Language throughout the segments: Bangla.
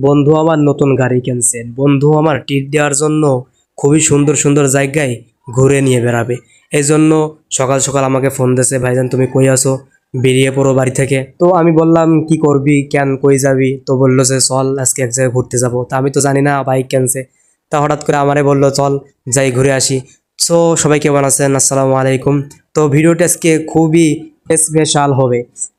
বন্ধু আমার নতুন গাড়ি কিনছে বন্ধু আমার টিপ দেওয়ার জন্য খুবই সুন্দর সুন্দর জায়গায় ঘুরে নিয়ে বেড়াবে। এই জন্য সকাল সকাল আমাকে ফোন দিয়েছে, ভাইজান, তুমি কই আসো বেরিয়ে পড়ো বাড়ি থেকে। তো আমি বললাম, কি করবি? কেন? কই যাবি? তো বলল যে, চল, আজকে এক জায়গায় ঘুরতে যাব। তা আমি তো জানি না বাইক কেনছে। তা হঠাৎ করে আমারে বলল, চল, যাই, ঘুরে আসি। সো সবাই কেমন আছেন? আসসালামু আলাইকুম। তো ভিডিওটা আজকে খুবই স্পেশাল হবে।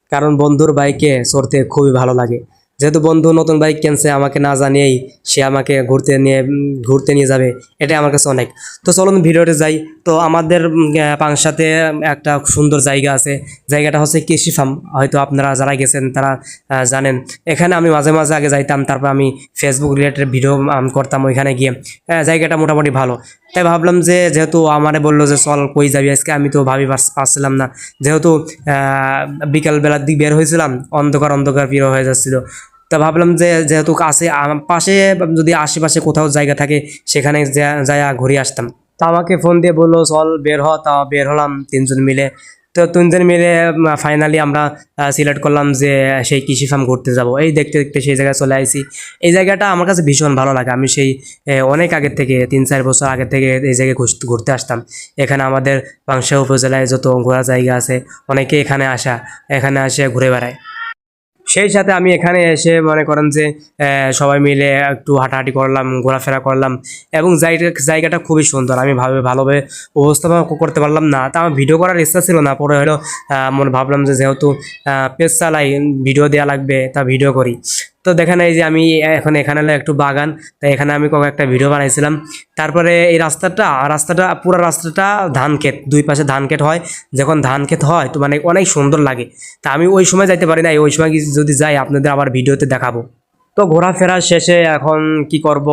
কারণ বন্ধুর বাইকে চড়তে খুবই ভালো লাগে। যেহেতু বন্ধু নতুন বাইক কিনছে, আমাকে না জানিয়েই সে আমাকে ঘুরতে নিয়ে ঘুরতে নিয়ে যাবে। এটাই আমার কাছে অনেক। তো চলুন ভিডিওতে যাই। তো আমাদের পাংশাতে একটা সুন্দর জায়গা আছে। জায়গাটা হচ্ছে কৃষি ফার্ম হয়তো আপনারা যারা গেছেন, তারা জানেন। এখানে আমি মাঝে মাঝে আগে যাইতাম, তারপর আমি ফেসবুক রিলেটেড ভিডিও করতাম ওইখানে গিয়ে। জায়গাটা মোটামুটি ভালো। তাই ভাবলাম যে, যেহেতু আমারে বলল যে, চল, কই যাবি? আজকে আমি তো ভাবি পারছিলাম না। যেহেতু বিকালবেলার দিক বের হয়েছিলাম, অন্ধকার অন্ধকার প্রিয় হয়ে যাচ্ছিল। তা ভাবলাম যে যেহেতু কাছে পাশে যদি আশেপাশে কোথাও জায়গা থাকে, সেখানে যায়া ঘুরে আসতাম। তা আমাকে ফোন দিয়ে বলল, চল, বের হ। তা বের হলাম তিনজন মিলে। তো তিনজন মিলে ফাইনালি আমরা সিলেক্ট করলাম যে সেই কৃষি ফার্ম ঘুরতে যাব। এই দেখতে দেখতে সেই জায়গায় চলে আসি এই জায়গাটা আমার কাছে ভীষণ ভালো লাগে। আমি সেই অনেক আগের থেকে, তিন, চার বছর আগে থেকে এই জায়গায় ঘুরতে আসতাম। এখানে আমাদের বাংশা উপজেলায় যত ঘোরা জায়গা আছে, অনেকে এখানে আসা, এখানে আসে ঘুরে বেড়ায়। সেই সাথে আমি এখানে এসে মনে করেন যে সবাই মিলে একটু হাঁটাহাঁটি করলাম, ঘোরাফেরা করলাম এবং জায়গা, জায়গাটা খুবই সুন্দর। আমি ভাবে, ভালোভাবে উপস্থাপনা করতে পারলাম না। তা আমার ভিডিও করার ইচ্ছা ছিল না, পরে হলো মনে ভাবলাম যে যেহেতু পেজ চালাই ভিডিও দেওয়া লাগবে, তা ভিডিও করি। তো দেখেন এই যে আমি এখন এখানে একটু বাগান তাই এখানে আমি কোনো একটা ভিডিও বানাইছিলাম। তারপরে এই রাস্তাটা রাস্তাটা, পুরো রাস্তাটা ধান ক্ষেত, দুই পাশে ধান ক্ষেত হয়। যখন ধান ক্ষেত হয়, তো মানে অনেক সুন্দর লাগে। তা আমি ওই সময় যাইতে পারি না ওই সময় যদি যাই, আপনাদের আবার ভিডিওতে দেখাবো। তো ঘোরাফেরা শেষে এখন কি করব?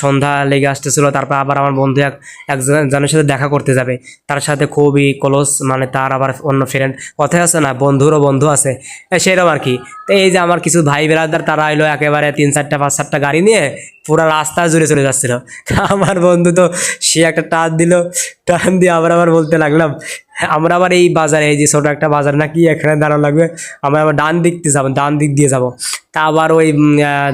সন্ধ্যা লেগে আসতেছিল, তারপর আবার আমার বন্ধু এক একজনের সাথে দেখা করতে যাবে। তার সাথে খুবই ক্লোজ মানে তার আবার অন্য ফ্রেন্ড কথায় আছে না? বন্ধুরও বন্ধু আছে। সেরকম আর কি। তো এই যে আমার কিছু ভাই বেড়াদার তারা এলো একেবারে তিন চারটা, পাঁচ চারটা গাড়ি নিয়ে পুরো রাস্তা জুড়ে চলে যাচ্ছিল। আমার বন্ধু তো সে একটা টান দিল, টান দিয়ে আবার আবার বলতে লাগলাম, আমরা আবার এই বাজারে, এই যে ছোট একটা বাজার নাকি, এখানে দাঁড়ানো লাগবে, আমরা আবার ডান দিক যাব, ডান দিক দিয়ে যাব। তা আবার ওই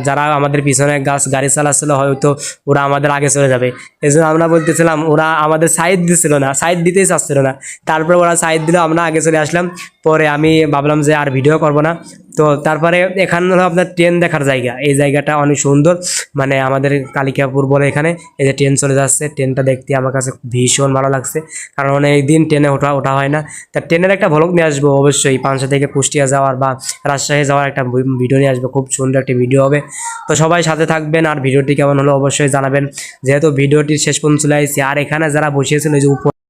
যারা আমাদের পিছনে গাছ, গাড়ি চালাচ্ছিল, হয়তো ওরা আমাদের আগে চলে যাবে। এই জন্য আমরা বলতেছিলাম, ওরা আমাদের সাইড দিছিল না সাইড দিতেই চাচ্ছিল না। তারপর ওরা সাইড দিল, আমরা আগে চলে আসলাম। পরে আমি ভাবলাম যে আর ভিডিও করব না। তো তারপরে এখানে হলো আপনার ট্রেন দেখার জায়গা। এই জায়গাটা অনেক সুন্দর। মানে আমাদের কালিকাপুর বলে এখানে এই যে ট্রেন চলে যাচ্ছে। ট্রেনটা দেখতে আমার কাছে ভীষণ ভালো লাগছে। কারণ অনেক দিন ট্রেনে ওঠা ওঠা হয় না। তা ট্রেনের একটা ভ্লগ নিয়ে আসব অবশ্যই। পাঁচশো থেকে কুষ্টিয়া যাওয়ার বা রাজশাহী যাওয়ার একটা ভিডিও নিয়ে আসব। খুব সুন্দর একটি ভিডিও হবে। তো সবাই সাথে থাকবেন। আর ভিডিওটি কেমন হলো অবশ্যই জানাবেন। যেহেতু ভিডিওটি শেষ পর্যন্ত চলে আর এখানে যারা বসিয়েছিল ওই যে উপর